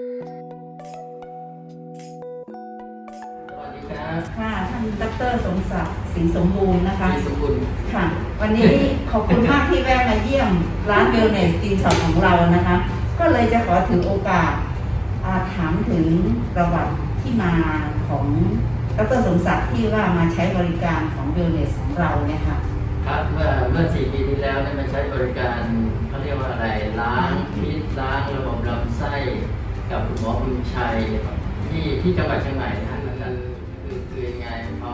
สวัสดีครับค่ะท่านดรสมศักดิ์ศรีสมบูรณ์นะคะพี่สมบูรณ์ค่ะ วันนี้ขอบคุณมากที่แวะมาเยี่ยมร้านเวลเนสตีนช็อปของเรานะคะ ก็เลยจะขอถือโอกาสอ่าถามถึงประวัติที่มาของดรสมศักดิ์ที่ว่ามาใช้บริการของเวลเนสของเราเนี่ยค่ะครับเมื่อเมื่อสี่ปีที่แล้วเนี่ยมาใช้บริการเขาเรียกว่าอะไรล้างพิษล้างระบบลำไส้ กับคุณหมอบุญชัยที่ที่จังหวัดเชียงใหม่นะฮะนั่นนั่นคือคือยังไงพอ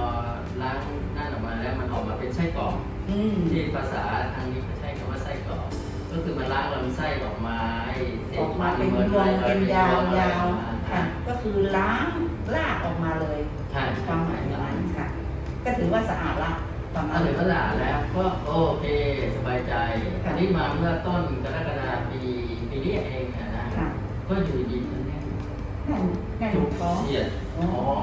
ล้างนั่นออกมาแล้วมันออกมาเป็นไส้กรอกอืมที่ภาษาทางนี้เขาใช้คำว่าไส้กรอกก็คือมันล้างลำไส้ออกมาให้ศษออกมาเป็นมัวงเป็นยาวอะไรยาวออกมาค่ะก็คือล้างลากออกมาเลยใช่คใช่วามหมายของมันค่ะ ก็ถือว่าสะอาดละประมาถ้าณถึงขนาดแล้วก็โอเคสบายใจอันนี้มาเมื่อต้นกรกฎาคมปีปีนี้เองนะนะค่ะ ก็อยู่ดีมันแน่นแน่นแน่นจุกท้องเสียดท้อง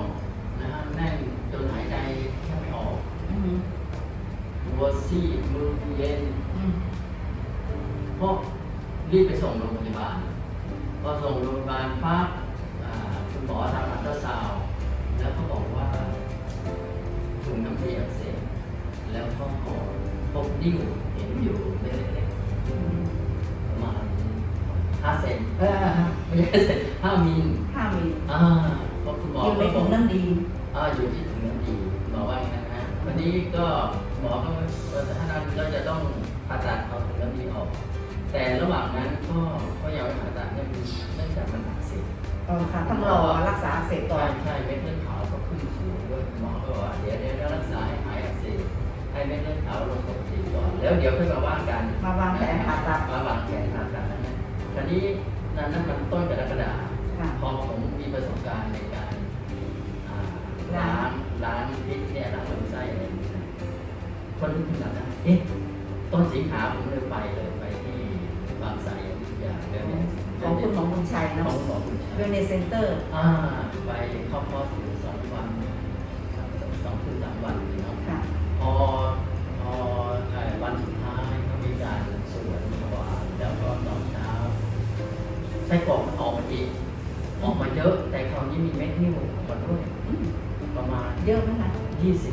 นะฮะแน่นจนหายใจแทบไม่ออกอืมหัวซีดมือเย็นอืมก็รีบไปส่งโรงพยาบาลพอส่งโรงพยาบาลปั๊บอ่าคุณหมอทำอัลตราซาวด์แล้วก็บอกว่าถุงน้ำดีอักเสบแล้วก็พบดิ้วเห็นอยู่เล็ก ห้าเซนเออไม่ใช่เซนห้ามิลห้ามิลอ่าเพราะคุณหมออยู่ในถุงน้ำดีอ่าอยู่ที่ถุงน้ำดีหมอว่าอย่างนั้นนะวันนี้ก็หมอก็ว่าถ้านั้นก็จะต้องผ่าตัดเอาถุงน้ำดีออก แต่ระหว่างนั้นก็ก็ยังไม่ผ่าตัดเนื่องเนื่องจากมันอักเสบเออค่ะต้องรอรักษาเสร็จก่อใช่นใช่เม็ดเลือดขาวก็ขึ้นสูงด้วยหมอก็บอกว่าเดี๋ยวเดี๋ยวรักษาให้หายอักเสบให้เม็ดเลือดขาวลงปกติก่อนแล้วเดี๋ยวค่อยมาว่ากัน มาวางแผนผ่าตัดมาวางแผนผ่า ตัดนะฮะคราวนี้นั่นนั่นมันต้นกรกฎาคมค่ะ พอผมมีประสบการณ์ในการอ่าล้างล้างพิษเนี่ยล้างลำไส้อะไรอย่างเงี้ยคนที่ถึงนั้นนะเอ๊ะต้นสิงหาผมเลยไปเลยไปที่บางไทรอยุธยาแล้วเนี่ยของคุณหมอบุญชัยขเนาะองหมอบุญชัเวยลเนสเซ็นเตอร์ อ่าไปเข้าคอร์สอยู่สองวันส ส้กรอกมันออกมาอีกออกมาเยอะ แต่คราวนี้มีเม็ดนิ่วออกมาด้วยประมาณเยอะไหมคะ20เม็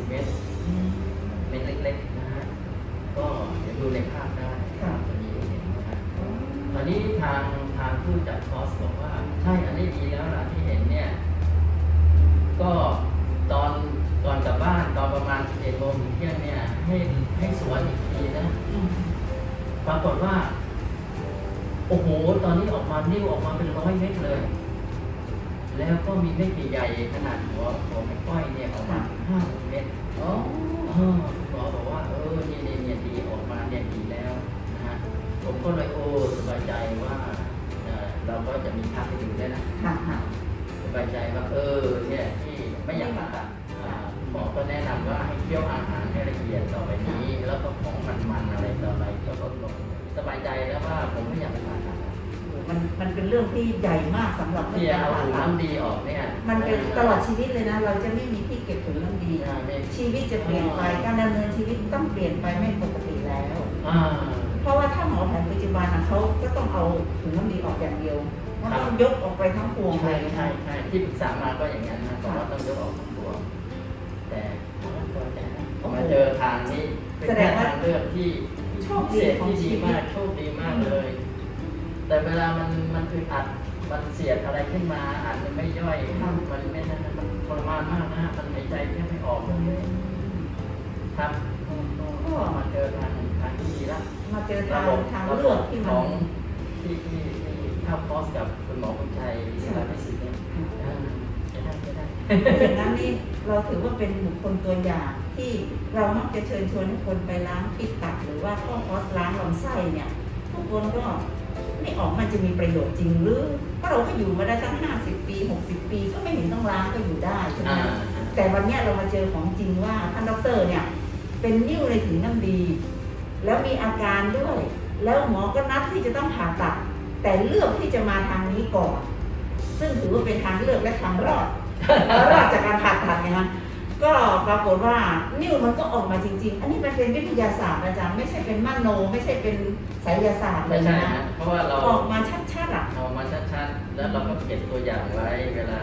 อนนี้ออกมานิ่วออกมาเป็นร้อยเม็ดเลย แล้วก็มีเม็ดใหญ่ๆขนาดหัวหัวแม่ก้อยเนี่ยออกมาห้าเม็ดโอ้เออคุณหมอบอกว่าเออนี่นี่เนี่ยดีออกมาเนี่ยดีแล้วนะฮะผมก็เลยโอ้สบายใจว่าเอ่อเราก็จะมีภาพให้ดูด้วยนะค่ะค่ะสบายใจว่าเออเนี่ยที่ไม่อยากผ่าตัดอ่าคุณหมอก็แนะนำว่าให้เคี่ยวอาหารให้ละเอียดต่อไปนี้ แล้วก็ของมันๆอะไรต่ออะไรก็ลดลงสบายใจแล้วว่าผมไม่อยากผ่าตัด มันมันเป็นเรื่องที่ใหญ่มากสำหรับที่การเอาผ่าถุงตัดน้ำดีออกเนี่ย มันเป็นตลอดชีวิตเลยนะ เราจะไม่มีที่เก็บถุงน้ำดีอ่าไม่ชีวิตจะเปลี่ยนไปการดำเนินชีวิตต้องเปลี่ยนไปไม่ปกติแล้วอ่าเพราะว่าถ้าหมอแผนปัจจุบันนะเขาก็ต้องเอาถุงน้ำดีออกอย่างเดียวมันครับต้องยกออกไปทั้งพวงเลใช่ยใช่นะใช่ที่ปรึกษามาก็อย่างนั้นนะบอกว่าต้องยกออกทั้งตัวแต่ผมก็พอใจนะมาเจอทางนี้เป็นแค่ทางเลือกที่โชคพิดีเศษของที่ดีชีวิมาตกโชคดีมากเลย แต่เวลามันมันอึดอัดมันเสียดอะไรขึ้นมาอาจจะไม่ย่อยมันไม่นั่นะมันทรมานมากนะมันหายใจแทบไม่ออกเลยครับก็มาเจอทางทางที่ดีละมาเจอทางทางเลือกที่ขมัอนงที่ที่ที่เข้าคอร์สกับคุณหมอคุณชัยวิศราพิสิทธิ์เนี่ยเออใช้ได้ใช้ได้อย่างนั้นนี่เราถือว่าเป็นบุคคลตัวอย่างที่เรามักจะเชิญชวนให้คนไปล้างพิษตับหรือว่าเข้าคอร์สล้างลำไส้เนี่ยทุกคนก็ ไม่ออกมันจะมีประโยชน์จริงหรือเพราะเราก็อยู่มาได้ตั้ง50ปี60ปี ก็ไม่เห็นต้องล้างก็อยู่ได้ใช่ไหมอ่าแต่วันเนี้ยเรามาเจอของจริงว่าท่านด็อกเตอร์เนี่ย เป็นนิ้วในถุงน้ำดี แล้วมีอาการด้วย แล้วหมอก็นัดที่จะต้องผ่าตัด แต่เลือกที่จะมาทางนี้ก่อน ซึ่งถือว่าเป็นทางเลือกและทางรอดรอดจากการผ่าตัดไงฮะ ก็ปรากฏว่านิ้วมันก็ออกมาจริง ๆ อันนี้มันเป็นวิทยาศาสตร์อาจารย์ไม่ใช่เป็นมโน ไม่ใช่เป็นไสยศาสตร์เลไม่ยใช่นะฮะเพราะว่าเราออกมาชัดๆอะ เอามาชัดๆแแล้วเราก็เก็บตัวอย่างไว้เวลา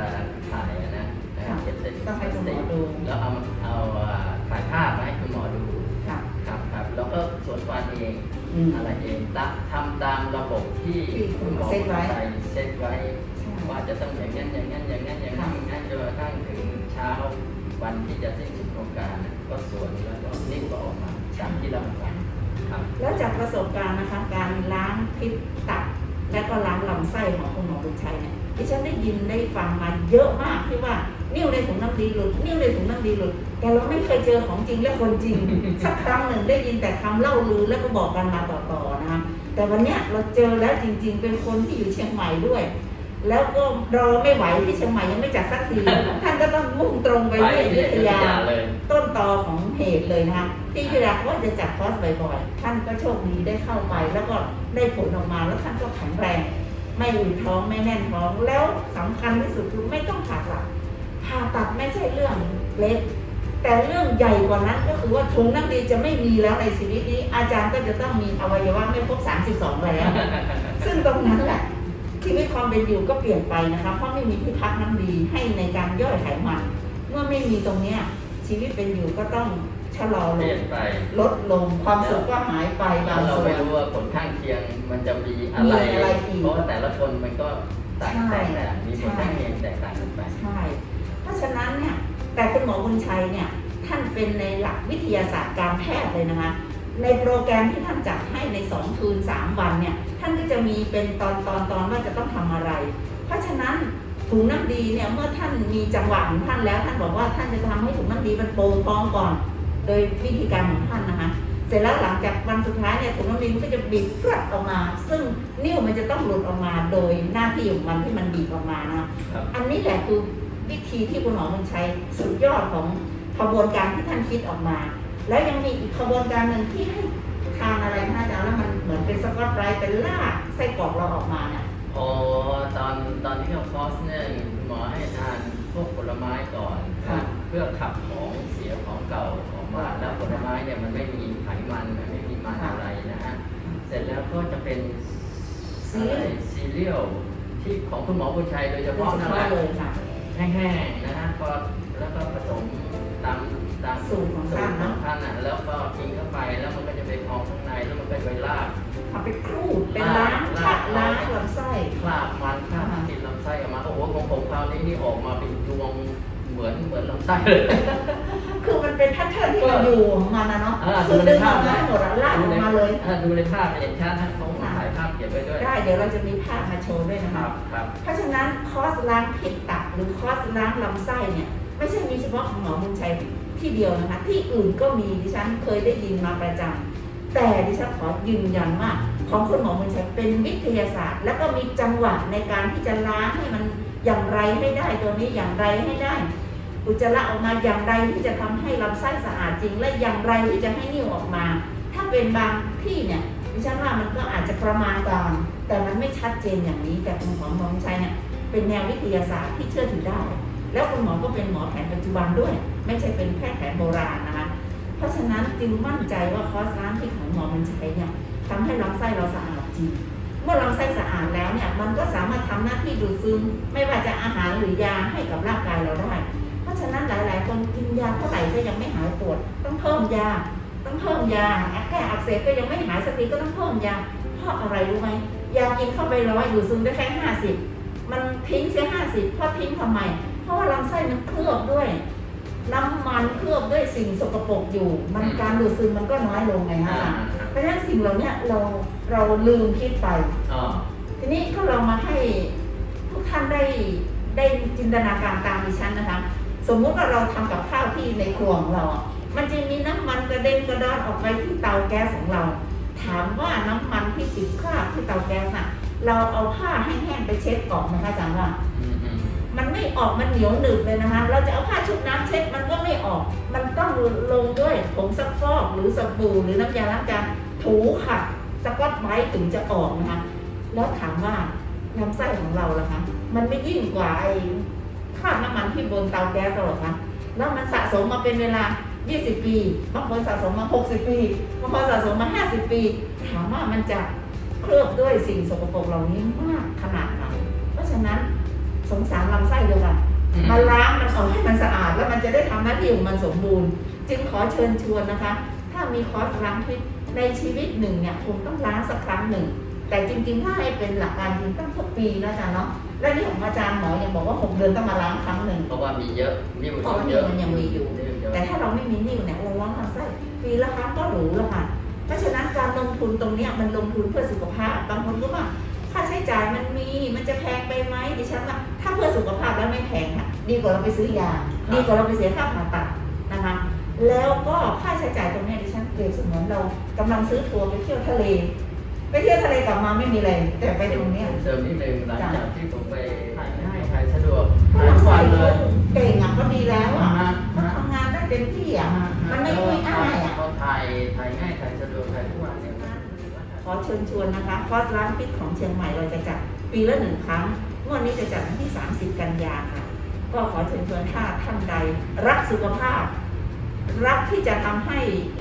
ถ่ายอะนะค่ะเก็บเส้นต้องให้คุณหมอดู แล้วเอามาเอาอ่าถ่ายภาพมาให้คุณหมอดูค่ะครับครับแล้วก็สวนฟันเองอืม อะไรเองตะทำตามระบบที่ที่คุณหมอหเซตไว้ ใส่เซตไว้ใช่ว่าจะต้องอย่างนั้นอย่างนั้นอย่างนั้นอย่างนั้นอย่างนั้นจนกระทั่งถึงเช้า วันที่จะสิ้นสุดโครงการก็สวนแล้วก็นิ่มก็ออกมาตามที่เราสั่งครับ แล้วจากประสบการณ์นะคะการล้างพิษตับและก็ล้างลำไส้ของคุณหมอบุญชัยเนี่ยดิฉันได้ยินได้ฟังมาเยอะมากที่ว่านิ้วในถุงน้ำดีหลุดนิ้วในถุงน้ำดีหลุด แต่เราไม่เคยเจอของจริงและคนจริง สักครั้งหนึ่งได้ยินแต่คำเล่าลือแล้วก็บอกกันมาต่อๆนะคะแต่วันเนี้ยเราเจอแล้วจริง ๆ เป็นคนที่อยู่เชียงใหม่ด้วย แล้วก็รอไม่ไหวที่เชียงใหม่ยังไม่จัดสักที ท่านก็ต้องมุ่งตรงไปที่อยุธยาเลยต้นตอของเหตุเลยนะคะที่พิรักว่าจะจัดคอร์สบ่อยๆท่านก็โชคดีได้เข้าไป แล้วก็ได้ผลออกมาแล้วท่านก็แข็งแรง ไม่อุ่นท้องไม่แน่นท้องแล้วสำคัญที่สุดคือไม่ต้องผ่าตัดผ่าตัดไม่ใช่เรื่องเล็ก แต่เรื่องใหญ่กว่านั้นก็คือว่าถุงน้ำดีจะไม่มีแล้วในชีวิตนี้ อาจารย์ก็จะต้องมีอวัยวะไม่ครบ32แล้วซึ่งตรงนั้นแหละ ชีวิตความเป็นอยู่ก็เปลี่ยนไปนะคะเพราะไม่มีที่พักน้ำดีให้ในการย่อยไขมันเมื่อไม่มีตรงเนี้ยชีวิตเป็นอยู่ก็ต้องชะลอเปลลี่ยงนไปลดลงความสุขก็หายไปแล้บาวงเราส่วไม่น รู้ว่าผลข้างเคียงมันจะมีอะไร มีอะไรอีกเพราะว่าแต่ละคนมันก็ต่างใช่ แตกต่างมีผลข้างเคียงแตกต่างกันไป ใช่ เพราะฉะนั้นเนี่ยแต่คุณหมอบุญชัยเนี่ยท่านเป็นในหลักวิทยาศาสตร์การแพทย์เลยนะคะ ในโปรแกรมที่ท่านจัดให้ใน 2 คืน 3 วันเนี่ยท่านก็จะมีเป็นตอนตอนตอนว่าจะต้องทำอะไร เพราะฉะนั้นถุงน้ำดีเนี่ยเมื่อท่านมีจังหวะของท่านแล้ว ท่านบอกว่าท่านจะทำให้ถุงน้ำดีมันโปร่งพองก่อน โดยวิธีการของท่านนะคะเสร็จแล้วหลังจากวันสุดท้ายเนี่ยถุงน้ำดีมันก็จะบีบกรัดออกมา ซึ่งนิ้วมันจะต้องหลุดออกมาโดยหน้าที่ของมันที่มันบีบออกมานะคะครับอันนี้แหละคือวิธีที่คุณหมอมันใช้สุดยอดของขบวนการที่ท่านคิดออกมา แล้วยังมีอีกขบวนการหนึ่งที่ให้ทานอะไรนะอาจารย์แล้วมันเหมือนเป็นสกอตไบรท์เป็นลากไส้กรอกเราออกมาเนี่ยอ๋อตอนตอนที่เราคอร์สเนี่ยคุณหมอให้ทานพวกผลไม้ก่อน ค่ะเพื่อขับของเสียของเก่าออกมาแล้วผลไม้เนี่ยมันไม่มีไขมันมันไม่มีมันอะไรนะฮะเสร็จแล้วก็จะเป็นอะไรซีเรียลที่ของคุณหมอบุญชัยโดยเฉโดยพาะเฉนั่นแหพาะละเลยค่ะแห้งๆนะฮะก็แล้วก็ผสมตาม อนเหมือนลำไส้เลย คือมันเป็นแพทเทิร์นที่มันอยู่ของมันนะเนาะอ่าคือดึงออกมาให้หมดอะลากออกมาเลย อ่ดูในภาพเห็นชัดนะเขาถ่ายภาพเก็บไว้ด้วย ได้เดี๋ยวเราจะมีภาพมาโชว์ด้วยนะคคะรับครับ เพราะฉะนั้นคอร์สล้างพิษตับหรือคอร์สล้างลำไส้เนี่ยไม่ใช่มีเฉพาะของหมอบุญชัยที่เดียวนะคะ ที่อื่นก็มีดิฉันเคยได้ยินมาประจำแต่ดิฉันขอยืนยันว่าของคุณหมอบุญชัยเป็นวิทยาศาสตร์ แล้วก็มีจังหวะในการที่จะล้างให้มันอย่างไรให้ได้ตัวนี้อย่างไรให้ได้ อุจจาระออกมาอย่างไรที่จะทำให้ลำไส้สะอาดจริง และอย่างไรที่จะให้นิ่วออกมา ถ้าเป็นบางที่เนี่ยดิฉันว่ามันก็อาจจะประมาณการแต่มันไม่ชัดเจนอย่างนี้ แต่ของหมอบุญชัยเนี่ยเป็นแนววิทยาศาสตร์ที่เชื่อถือได้ แล้วคุณหมอก็เป็นหมอแผนปัจจุบันด้วย ไม่ใช่เป็นแพทย์แผนโบราณนะคะ เพราะฉะนั้นจึงมั่นใจว่าคอร์สล้างที่ของหมอมันใช้เนี่ยทำให้ลำไส้เราสะอาดจริง เมื่อลำไส้สะอาดแล้วเนี่ยมันก็สามารถทำหน้าที่ดูดซึมไม่ว่าจะอาหารหรือยาให้กับร่างกายเราได้ ฉะนั้นหลาย ๆ คนกินยาเท่าไหร่ก็ยังไม่หายปวด ต้องเพิ่มยา ต้องเพิ่มยาแก้อักเสบก็ยังไม่หายสักทีก็ต้องเพิ่มยาเพราะอะไรรู้ไหมยากินเข้าไปร้อยดูดซึมได้แค่ห้าสิบมันทิ้งเสียห้าสิบเพราะทิ้งทำไม เพราะว่าลำไส้มันเคลือบด้วย น้ำมันเคลือบด้วยสิ่งสกปรกอยู่ มันการดูดซึมมันก็น้อยลงไงอ่าฮะเพราะฉะนั้นสิ่งเหล่าเนี้ยเราเราลืมคิดไปอ๋อทีนี้ก็เรามาให้ทุกท่านได้ได้จินตนาการตามดิฉันนะคะ สมมุติว่าเราทำกับข้าวที่ในครัวของเราอะมันจะมีน้ำมันกระเด็นกระดอนออกไปที่เตาแก๊สของเรา ถามว่าน้ำมันที่ติดคราบที่เตาแก๊สน่ะ เราเอาผ้าแห้งๆไปเช็ดออกนะคะอาจารย์ว่าอืมอืมมันไม่ออกมันเหนียวหนึบเลยนะคะ เราจะเอาผ้าชุบน้ำเช็ดมันก็ไม่ออก มันต้องลงด้วยผงซักฟอกหรือสบู่หรือน้ำยาล้างจานถูขัดสกอตไบรท์ถึงจะออกนะคะ แล้วถามว่าลำไส้ของเราล่ะคะ มันไม่ยิ่งกว่าไอ้ คราบน้ำมันที่บนเตาแก๊สหรอคะแล้วมันสะสมมาเป็นเวลา 20 ปี บางคนสะสมมา 60 ปี บางคนสะสมมา 50 ปี ถามว่ามันจะเคลือบด้วยสิ่งสกปรกเหล่านี้มากขนาดไหน เพราะฉะะนั้นสงสารลำไส้เลยค่ะมาล้างมันออกให้มันสะอาด แล้วมันจะได้ทำหน้าที่ของมันสมบูรณ์ จึงขอเชิญชวนนะคะ ถ้ามีคอร์สล้างพิษในชีวิตหนึ่งเนี่ยคงต้องล้างสักครั้งหนึ่ง แต่จริงๆ ถ้าให้เป็นหลักการจริงต้องทุกปีนะอาจารย์เนาะ และนี่ของอาจารย์หมอยังบอกว่าหกเดือนต้องมาล้างครั้งหนึ่งเพราะว่ามีเยอะนิ้วเพราะว่าเยอะนิ้วมันยังมีอยู่นิ้วเยอะแต่ถ้าเราไม่มีนิ่วเนี่ยเราล้างลำไส้ปีละครั้งก็หรูแล้วค่ะ เพราะฉะนั้นการลงทุนตรงเนี้ยมันลงทุนเพื่อสุขภาพ บางคนก็ว่าค่าใช้จ่ายมันมีมันจะแพงไปไหมดิฉันว่าถ้าเพื่อสุขภาพแล้วไม่แพงค่ะดีกว่าเราไปซื้อยาดีกว่าเราไปเสียค่าผ่าตัดนะคะแล้วก็ค่าใช้จ่ายตรงเนี้ยดิฉันเปรียบเสมือนเรากำลังซื้อทัวร์ไปเที่ยวทะเล ไปเที่ยวทะเลกลับมาไม่มีอะไร แต่ไปตรงเนี้ยเสริมนิดนึงหลังจากที่ผมไปถ่ายง่ายถ่ายสะดวกเพราะถ่ายเราทุกใส่วันเลยเก่งอะเขาดีแล้วอะฮะเขาทำงานได้เต็มที่อะมันไม่ยุ่ยอ้ายอะเขาถ่ายถ่ายง่ายถ่ายสะดวกถ่ายทุกวันเนี่ยขอเชิญชวนนะคะคอร์สล้างพิษของเชียงใหม่เราจะจัดปีละหนึ่งครั้งงวดนี้จะจัดวันที่ 30 กันยาค่ะ ก็ขอเชิญชวนถ้าท่านใดรักสุขภาพ รักที่จะทำให้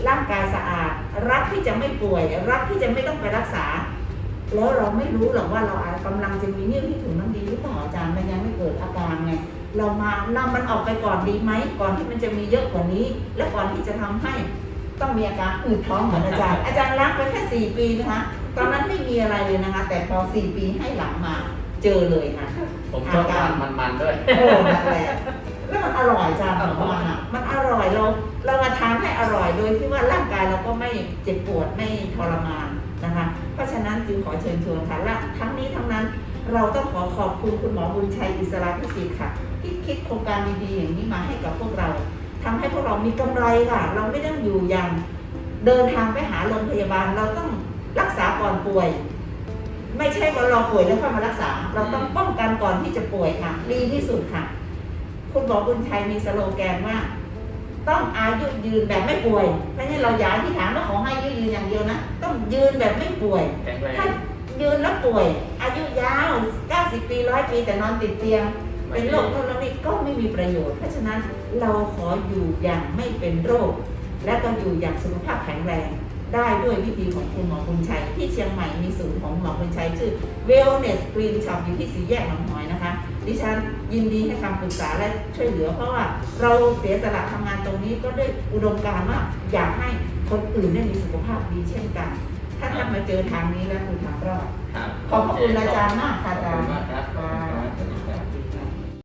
ร่างกายสะอาด รักที่จะไม่ป่วย รักที่จะไม่ต้องไปรักษา แล้วเราไม่รู้หรอกว่าเราอาจกำลังจะมีนิ่วที่ถุงน้ำดีหรือเปล่าอาจารย์มันยังไม่เกิดอาการไงเรามานำมันออกไปก่อนดีไหมก่อนที่มันจะมีเยอะกว่านี้ และก่อนที่จะทำให้ต้องมีอาการอืดท้องเหมือนอาจารย์อาจารย์ล้างไปแค่สี่ปีนะคะตอนนั้นไม่มีอะไรเลยนะคะ แต่พอสี่ปีให้หลังมาเจอเลยค่ะผมชอบทานมันๆด้วยโอ้นั่นแหละแล้วมันอร่อยอาจารย์ของมันอะมันอ ร่อยเราเรามาทานให้อร่อยโดยที่ว่าร่างกายเราก็ไม่เจ็บปวดไม่ทรมานนะคะ เพราะฉะนั้นจึงขอเชิญชวนค่ะและทั้งนี้ทั้งนั้นเราต้องขอขอบคุณคุณหมอบุญชัยอิสระพิสิทธิ์ค่ะ ที่คิดโครงการดีๆอย่างนี้มาให้กับพวกเราทำให้พวกเรามีกำไรค่ะ เราไม่ต้องอยู่อย่างเดินทางไปหาโรงพยาบาลเราต้องรักษาก่อนป่วย ไม่ใช่ว่าเราป่วยแล้วค่อยมารักษา เราต้องป้องกันก่อนที่จะป่วยค่ะดีที่สุดค่ะ คุณหมอบุญชัยมีสโลแกนว่า ต้องอายุยืนแบบไม่ป่วยเพราะฉะนั้นเราอย่าที่ถามว่าขอให้อายุยืนอย่างเดียวนะ ต้องยืนแบบไม่ป่วย แข็งแรง ถ้ายืนแล้วป่วย อายุยาว 90 ปีร้อยปีแต่นอนติดเตียง เป็นโรคโน่นโรคนี้ก็ไม่มีประโยชน์ เพราะฉะนั้นเราขออยู่อย่างไม่เป็นโรค และก็อยู่อย่างสุขภาพแข็งแรง ได้ด้วยวิธีของคุณหมอบุญชัย ที่เชียงใหม่มีศูนย์ของหมอบุญชัยชื่อ Wellness Green Shop อยู่ที่สีแยกหนองหอยนะคะ ดิฉันยินดีให้คำปรึกษาและช่วยเหลือ เพราะว่าเราเสียสละทำงานตรงนี้ก็ด้วยอุดมการณ์ว่าอยากให้คนอื่นได้มีสุขภาพดีเช่นกัน ถ้าท่านมาเจอทางนี้แล้วคือทางรอดครับขอบพระคุณอาจารย์มากค่ะอาจารย์